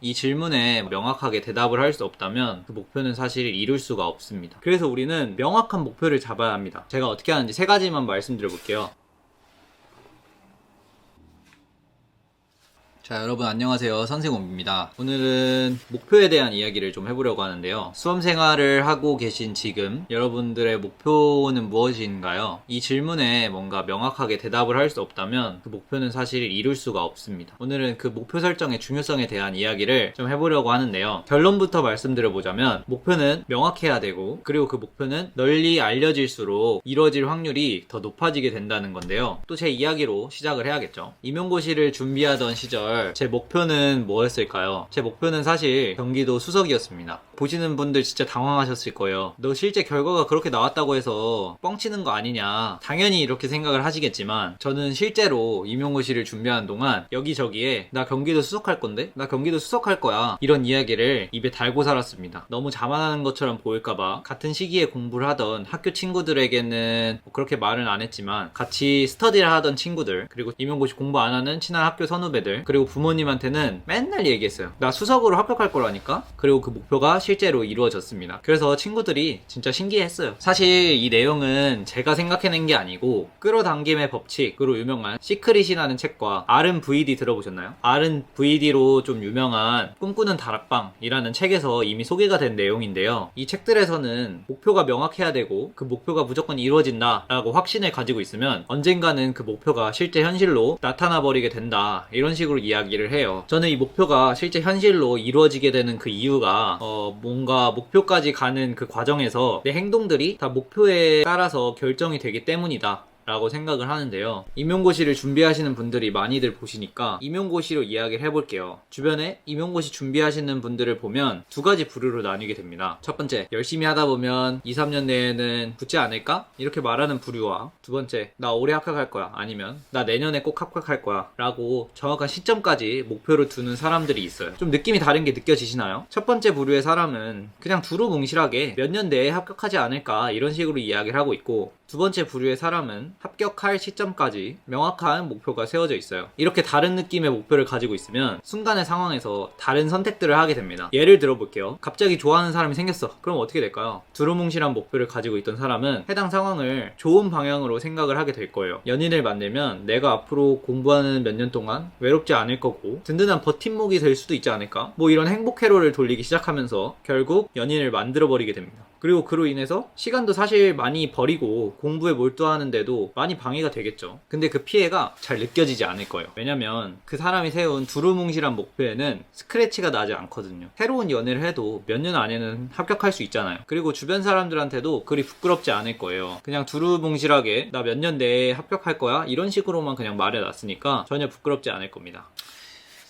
이 질문에 명확하게 대답을 할 수 없다면 그 목표는 사실 이룰 수가 없습니다. 그래서 우리는 명확한 목표를 잡아야 합니다. 제가 어떻게 하는지 세 가지만 말씀드려 볼게요. 자, 여러분 안녕하세요. 선생님입니다. 오늘은 목표에 대한 이야기를 좀 해보려고 하는데요. 수험 생활을 하고 계신 지금 여러분들의 목표는 무엇인가요? 이 질문에 뭔가 명확하게 대답을 할 수 없다면 그 목표는 사실 이룰 수가 없습니다. 오늘은 그 목표 설정의 중요성에 대한 이야기를 좀 해보려고 하는데요. 결론부터 말씀드려보자면 목표는 명확해야 되고 그리고 그 목표는 널리 알려질수록 이루어질 확률이 더 높아지게 된다는 건데요. 또 제 이야기로 시작을 해야겠죠. 임용고시를 준비하던 시절 제 목표는 뭐였을까요? 제 목표는 사실 경기도 수석이었습니다. 보시는 분들 진짜 당황하셨을 거예요. 너 실제 결과가 그렇게 나왔다고 해서 뻥치는 거 아니냐. 당연히 이렇게 생각을 하시겠지만 저는 실제로 임용고시를 준비하는 동안 여기저기에 나 경기도 수석할 건데? 나 경기도 수석할 거야. 이런 이야기를 입에 달고 살았습니다. 너무 자만하는 것처럼 보일까봐 같은 시기에 공부를 하던 학교 친구들에게는 뭐 그렇게 말은 안 했지만 같이 스터디를 하던 친구들 그리고 임용고시 공부 안 하는 친한 학교 선후배들 그리고 부모님한테는 맨날 얘기했어요. 나 수석으로 합격할 거라니까? 그리고 그 목표가 실제로 이루어졌습니다. 그래서 친구들이 진짜 신기했어요. 사실 이 내용은 제가 생각해낸 게 아니고 끌어당김의 법칙으로 유명한 시크릿이라는 책과 아른 VD 들어보셨나요? 아른 VD로 좀 유명한 꿈꾸는 다락방이라는 책에서 이미 소개가 된 내용인데요. 이 책들에서는 목표가 명확해야 되고 그 목표가 무조건 이루어진다라고 확신을 가지고 있으면 언젠가는 그 목표가 실제 현실로 나타나 버리게 된다. 이런 식으로 이야기를 해요. 저는 이 목표가 실제 현실로 이루어지게 되는 그 이유가 어, 뭔가 목표까지 가는 그 과정에서 내 행동들이 다 목표에 따라서 결정이 되기 때문이다. 라고 생각을 하는데요. 임용고시를 준비하시는 분들이 많이들 보시니까 임용고시로 이야기를 해볼게요. 주변에 임용고시 준비하시는 분들을 보면 두 가지 부류로 나뉘게 됩니다. 첫 번째, 열심히 하다 보면 2, 3년 내에는 붙지 않을까? 이렇게 말하는 부류와 두 번째, 나 올해 합격할 거야. 아니면 나 내년에 꼭 합격할 거야. 라고 정확한 시점까지 목표를 두는 사람들이 있어요. 좀 느낌이 다른 게 느껴지시나요? 첫 번째 부류의 사람은 그냥 두루뭉실하게 몇 년 내에 합격하지 않을까 이런 식으로 이야기를 하고 있고 두 번째 부류의 사람은 합격할 시점까지 명확한 목표가 세워져 있어요. 이렇게 다른 느낌의 목표를 가지고 있으면 순간의 상황에서 다른 선택들을 하게 됩니다. 예를 들어 볼게요. 갑자기 좋아하는 사람이 생겼어. 그럼 어떻게 될까요? 두루뭉실한 목표를 가지고 있던 사람은 해당 상황을 좋은 방향으로 생각을 하게 될 거예요. 연인을 만들면 내가 앞으로 공부하는 몇 년 동안 외롭지 않을 거고 든든한 버팀목이 될 수도 있지 않을까? 뭐 이런 행복 회로를 돌리기 시작하면서 결국 연인을 만들어 버리게 됩니다. 그리고 그로 인해서 시간도 사실 많이 버리고 공부에 몰두하는데도 많이 방해가 되겠죠. 근데 그 피해가 잘 느껴지지 않을 거예요. 왜냐면 그 사람이 세운 두루뭉실한 목표에는 스크래치가 나지 않거든요. 새로운 연애를 해도 몇 년 안에는 합격할 수 있잖아요. 그리고 주변 사람들한테도 그리 부끄럽지 않을 거예요. 그냥 두루뭉실하게 나 몇 년 내에 합격할 거야 이런 식으로만 그냥 말해놨으니까 전혀 부끄럽지 않을 겁니다.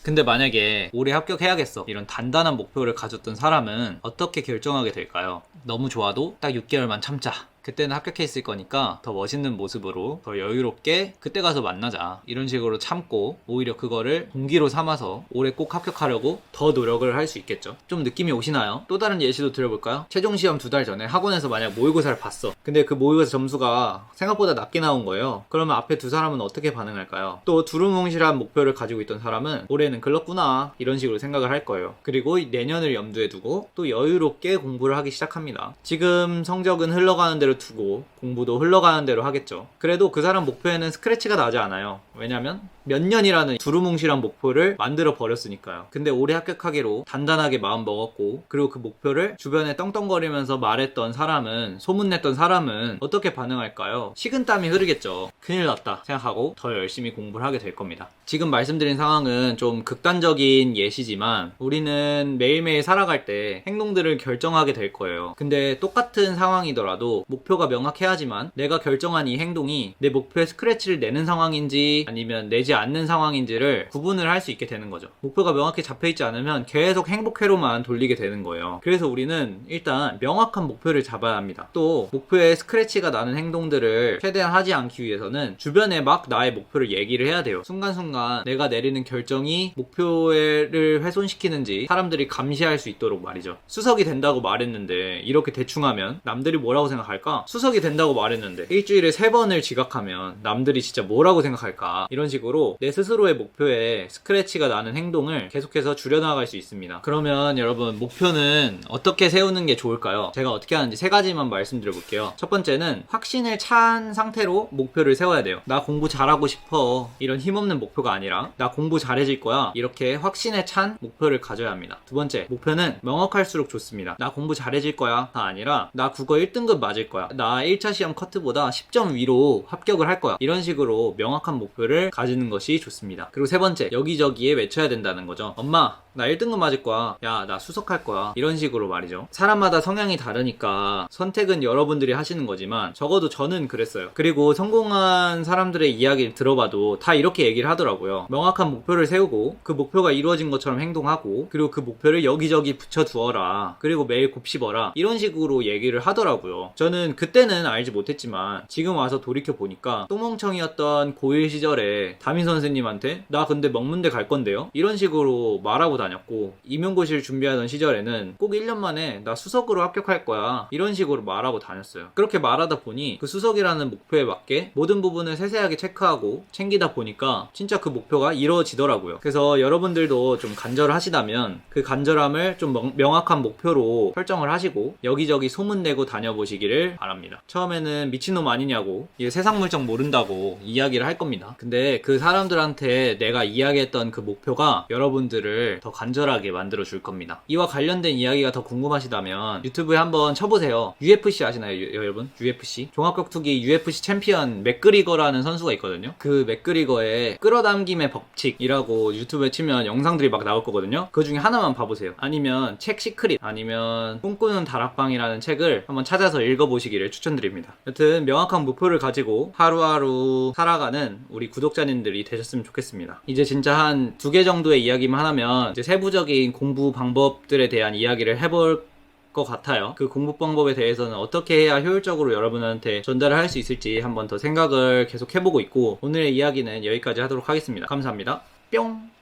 근데 만약에 올해 합격해야겠어 이런 단단한 목표를 가졌던 사람은 어떻게 결정하게 될까요? 너무 좋아도 딱 6개월만 참자 그때는 합격했을 거니까 더 멋있는 모습으로 더 여유롭게 그때 가서 만나자. 이런 식으로 참고 오히려 그거를 동기로 삼아서 올해 꼭 합격하려고 더 노력을 할 수 있겠죠. 좀 느낌이 오시나요? 또 다른 예시도 드려볼까요? 최종 시험 두 달 전에 학원에서 만약 모의고사를 봤어. 근데 그 모의고사 점수가 생각보다 낮게 나온 거예요. 그러면 앞에 두 사람은 어떻게 반응할까요? 또 두루뭉실한 목표를 가지고 있던 사람은 올해는 글렀구나. 이런 식으로 생각을 할 거예요. 그리고 내년을 염두에 두고 또 여유롭게 공부를 하기 시작합니다. 지금 성적은 흘러가는 대로 두고 공부도 흘러가는 대로 하겠죠. 그래도 그 사람 목표에는 스크래치가 나지 않아요. 왜냐면 몇 년이라는 두루뭉실한 목표를 만들어 버렸으니까요. 근데 올해 합격하기로 단단하게 마음 먹었고 그리고 그 목표를 주변에 떵떵거리면서 말했던 사람은 소문냈던 사람은 어떻게 반응할까요? 식은땀이 흐르겠죠. 큰일 났다 생각하고 더 열심히 공부를 하게 될 겁니다. 지금 말씀드린 상황은 좀 극단적인 예시지만 우리는 매일매일 살아갈 때 행동들을 결정하게 될 거예요. 근데 똑같은 상황이더라도 목표 가 명확해야지만 내가 결정한 이 행동이 내 목표에 스크래치를 내는 상황인지 아니면 내지 않는 상황인지를 구분을 할 수 있게 되는 거죠. 목표가 명확히 잡혀있지 않으면 계속 행복회로만 돌리게 되는 거예요. 그래서 우리는 일단 명확한 목표를 잡아야 합니다. 또 목표에 스크래치가 나는 행동들을 최대한 하지 않기 위해서는 주변에 막 나의 목표를 얘기를 해야 돼요. 순간순간 내가 내리는 결정이 목표를 훼손시키는지 사람들이 감시할 수 있도록 말이죠. 수석이 된다고 말했는데 이렇게 대충 하면 남들이 뭐라고 생각할까? 수석이 된다고 말했는데 일주일에 세 번을 지각하면 남들이 진짜 뭐라고 생각할까? 이런 식으로 내 스스로의 목표에 스크래치가 나는 행동을 계속해서 줄여나갈 수 있습니다. 그러면 여러분 목표는 어떻게 세우는 게 좋을까요? 제가 어떻게 하는지 세 가지만 말씀드려 볼게요. 첫 번째는 확신을 찬 상태로 목표를 세워야 돼요. 나 공부 잘하고 싶어. 이런 힘없는 목표가 아니라 나 공부 잘해질 거야. 이렇게 확신에 찬 목표를 가져야 합니다. 두 번째, 목표는 명확할수록 좋습니다. 나 공부 잘해질 거야. 가 아니라 나 국어 1등급 맞을 거야. 나 1차 시험 커트보다 10점 위로 합격을 할 거야. 이런 식으로 명확한 목표를 가지는 것이 좋습니다. 그리고 세 번째, 여기저기에 외쳐야 된다는 거죠. 엄마, 나 1등급 맞을 거야. 야, 나 수석할 거야. 이런 식으로 말이죠. 사람마다 성향이 다르니까 선택은 여러분들이 하시는 거지만 적어도 저는 그랬어요. 그리고 성공한 사람들의 이야기를 들어봐도 다 이렇게 얘기를 하더라고요. 명확한 목표를 세우고 그 목표가 이루어진 것처럼 행동하고 그리고 그 목표를 여기저기 붙여두어라. 그리고 매일 곱씹어라. 이런 식으로 얘기를 하더라고요. 저는 그때는 알지 못했지만 지금 와서 돌이켜 보니까 똥멍청이었던 고1 시절에 담임 선생님한테 나 근데 명문대 갈 건데요? 이런 식으로 말하고 다 녔고 임용고시를 준비하던 시절에는 꼭 1년 만에 나 수석으로 합격할 거야. 이런 식으로 말하고 다녔어요. 그렇게 말하다 보니 그 수석이라는 목표에 맞게 모든 부분을 세세하게 체크하고 챙기다 보니까 진짜 그 목표가 이루어지더라고요. 그래서 여러분들도 좀 간절하시다면 그 간절함을 좀 명- 명확한 목표로 설정을 하시고 여기저기 소문내고 다녀보시기를 바랍니다. 처음에는 미친놈 아니냐고 세상 물정 모른다고 이야기를 할 겁니다. 근데 그 사람들한테 내가 이야기했던 그 목표가 여러분들을 더 간절하게 만들어 줄 겁니다. 이와 관련된 이야기가 더 궁금하시다면 유튜브에 한번 쳐보세요. UFC 아시나요, 유- 여러분? UFC? 종합격투기 UFC 챔피언 맥그리거라는 선수가 있거든요. 그 맥그리거의 끌어당김의 법칙이라고 유튜브에 치면 영상들이 막 나올 거거든요. 그 중에 하나만 봐보세요. 아니면 책 시크릿, 아니면 꿈꾸는 다락방이라는 책을 한번 찾아서 읽어보시기를 추천드립니다. 여튼 명확한 목표를 가지고 하루하루 살아가는 우리 구독자님들이 되셨으면 좋겠습니다. 이제 진짜 한 두 개 정도의 이야기만 하면 이제 세부적인 공부 방법들에 대한 이야기를 해볼 것 같아요. 그 공부 방법에 대해서는 어떻게 해야 효율적으로 여러분한테 전달을 할 수 있을지 한번 더 생각을 계속 해보고 있고 오늘의 이야기는 여기까지 하도록 하겠습니다. 감사합니다. 뿅!